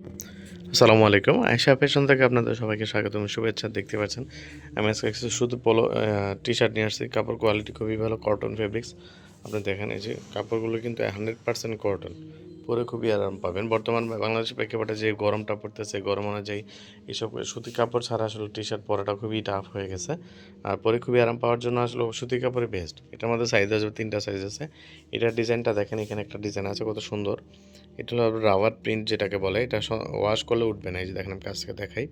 আসসালামু আলাইকুম। আয়সা ফ্যাশন থেকে আপনাদের সবাইকে স্বাগতম শুভেচ্ছা দেখতে পাচ্ছেন। আমি আজকে কিছু শুধু পোলো টি শার্ট নিয়ে আসছি। কাপড় কোয়ালিটি খুবই ভালো কটন ফেব্রিক্স আপনি দেখেন এই যে কাপড়গুলো কিন্তু হান্ড্রেড পার্সেন্ট কটন পরে খুবই আরাম পাবেন। বর্তমান বাংলাদেশের প্রেক্ষাপটে যে গরমটা পড়তেছে, গরম অনুযায়ী এইসব সুতি কাপড় ছাড়া আসলে টি শার্ট পরাটা খুবই টাফ হয়ে গেছে। আর পরে খুবই আরাম পাওয়ার জন্য আসলে সুতি কাপড়ই বেস্ট এটার মধ্যে সাইজ আছে তিনটা সাইজ আছে। এটার ডিজাইনটা দেখেন, এখানে একটা ডিজাইন আছে, কত সুন্দর। এটা হলো রাবার প্রিন্ট যেটাকে বলে, এটা ওয়াশ করলে উঠবে না। এই যে দেখেন, আমি কাছ থেকে দেখাই,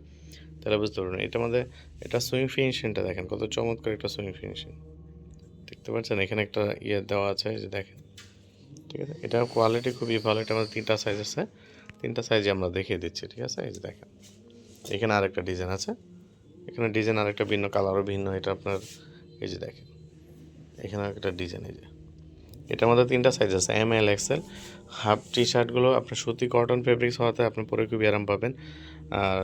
তাহলে বুঝতে পারবেন। এটার মধ্যে এটা সুইং ফিনিশিংটা দেখেন, কত চমৎকার একটা সুইং ফিনিশিং দেখতে পাচ্ছেন, এখানে একটা ইয়ে দেওয়া আছে যে দেখেন। ঠিক আছে? এটার কোয়ালিটি খুবই ভালো। এটা আমাদের তিনটা সাইজ আছে। তিনটা সাইজে আমরা দেখিয়ে দিচ্ছি, ঠিক আছে? এই যে দেখেন। এখানে আরেকটা ডিজাইন আছে। এখানে ডিজাইন আরেকটা ভিন্ন কালারও ভিন্ন। এটা আপনার, এই যে দেখেন। এখানে একটা ডিজাইন এই যে। এটার মধ্যে তিনটা সাইজ আছে। M L XL half T শার্টগুলো আপনার সুতি কটন ফেব্রিক্স হওয়াতে আপনি পরে খুবই আরাম পাবেন। আর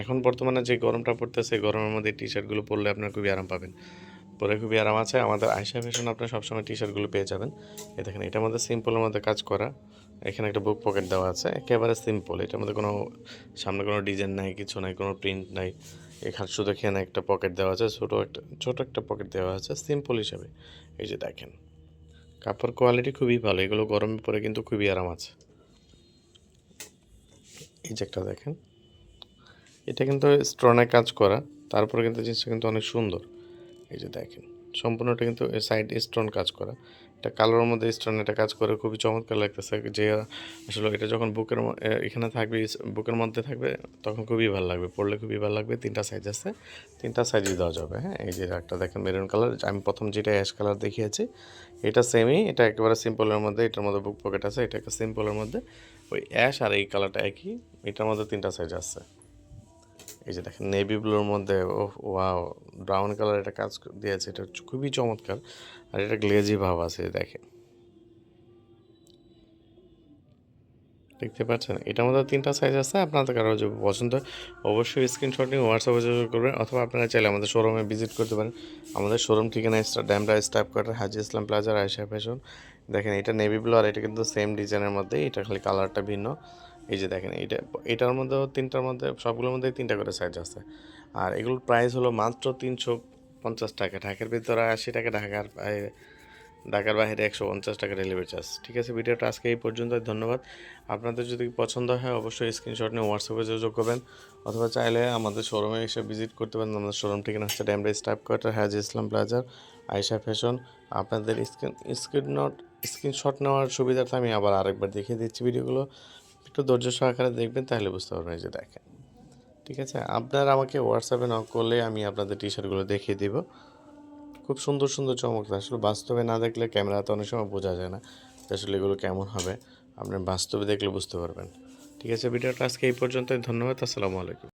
এখন বর্তমানে যে গরমটা পড়তেছে, গরমের মধ্যে টি শার্টগুলো পরলে আপনার খুবই আরাম পাবেন। পরে খুবই আরাম আছে। আমাদের আয়সা ফ্যাশন আপনার সবসময় টি শার্টগুলো পেয়ে যাবেন। এই দেখেন, এটার মধ্যে সিম্পলের মধ্যে কাজ করা। এখানে একটা বুক পকেট দেওয়া আছে। একেবারে সিম্পল এটার মধ্যে কোনো সামনে কোনো ডিজাইন নাই, কিছু নাই, কোনো প্রিন্ট নাই। এখানে শুধু এখানে একটা পকেট দেওয়া আছে, ছোটো একটা ছোটো একটা পকেট দেওয়া আছে সিম্পল হিসাবে। এই যে দেখেন, কাপড় কোয়ালিটি খুবই ভালো, এগুলো গরমে পরে কিন্তু খুবই আরাম আছে। এই যে একটা দেখেন, এটা কিন্তু স্ট্রনে কাজ করা, তারপরে কিন্তু জিনিসটা কিন্তু অনেক সুন্দর। এই যে দেখেন, সম্পূর্ণটা কিন্তু সাইড স্টোন কাজ করা। এটা কালোর মধ্যে স্টোন এটা কাজ করে, খুবই চমৎকার লাগতেছে যে আসলে এটা যখন বুকের এখানে থাকবে বুকের মধ্যে থাকবে, তখন খুবই ভালো লাগবে, পড়লে খুবই ভালো লাগবে, তিনটা সাইজ আছে, তিনটা সাইজই দেওয়া যাবে হ্যাঁ? এই যে একটা দেখেন মেরুন কালার আমি প্রথম যেটা অ্যাশ কালার দেখিয়েছি, এটা সেমই এটা একেবারে সিম্পলের মধ্যে, এটার মধ্যে বুক পকেট আছে, এটা একটা সিম্পলের মধ্যে, ওই অ্যাশ আর এই কালারটা একই, এটার মধ্যে তিনটা সাইজ আছে। এই যে দেখেন নেভি ব্লুর মধ্যে ও ওয়াও ব্রাউন কালার এটা কাজ দিয়েছে, এটা খুবই চমৎকার। আর এটা গ্লেজি ভাব আছে দেখেন। দেখতে পাচ্ছেন? এটার মধ্যে তিনটা সাইজ আছে, আপনাদের কারও যদি পছন্দ অবশ্যই স্ক্রিনশট নিয়ে হোয়াটসঅ্যাপে যোগাযোগ করবেন, অথবা আপনারা চাইলে আমাদের শোরুমে ভিজিট করতে পারেন। আমাদের শোরুম ঠিকানা star Demra staff quarter Haji Islam প্লাজার আয়সা ফ্যাশন দেখেন, এটা নেভি ব্লু আর এটা কিন্তু সেম ডিজাইনের মধ্যে এটা খালি কালারটা ভিন্ন। এই যে দেখেন এটা এটার মধ্যেও তিনটার মধ্যে সবগুলোর মধ্যে তিনটা করে সাইজ আছে। আর এগুলোর প্রাইস হলো মাত্র তিনশো পঞ্চাশ টাকা। ঢাকার ভিতরে আশি টাকা, ঢাকার ঢাকার বাইরে একশো পঞ্চাশ টাকা ডেলিভারি চার্জ ঠিক আছে, ভিডিওটা আজকে এই পর্যন্ত ধন্যবাদ। আপনাদের যদি পছন্দ হয়, অবশ্যই স্ক্রিনশট নিয়ে হোয়াটসঅ্যাপে যোগাযোগ করবেন, অথবা চাইলে আমাদের শোরুমে এসে ভিজিট করতে পারেন। আমাদের শোরুম ঠিকানা হচ্ছে ড্যামরা স্টাফ কোয়ার্টার হাজি ইসলাম প্লাজার আয়সা ফ্যাশন আপনাদের স্ক্রিন স্ক্রিন নট স্ক্রিনশট নেওয়ার সুবিধাটা আমি আবার আরেকবার দেখিয়ে দিচ্ছি ভিডিওগুলো। একটু ধৈর্য সহকারে দেখবেন, তাহলে বুঝতে পারবেন যে দেখেন। ঠিক আছে? আপনার আমাকে হোয়াটসঅ্যাপে নক করলে আমি আপনাদের টি শার্টগুলো দেখিয়ে দিব। খুব সুন্দর সুন্দর চমক। আসলে বাস্তবে না দেখলে ক্যামেরাতে অনেক সময় বোঝা যায় না আসলে এগুলো কেমন হবে। আপনি বাস্তবে দেখলে বুঝতে পারবেন। ঠিক আছে? ভিডিওটা আজকে এই পর্যন্তই। ধন্যবাদ। আসসালামু আলাইকুম।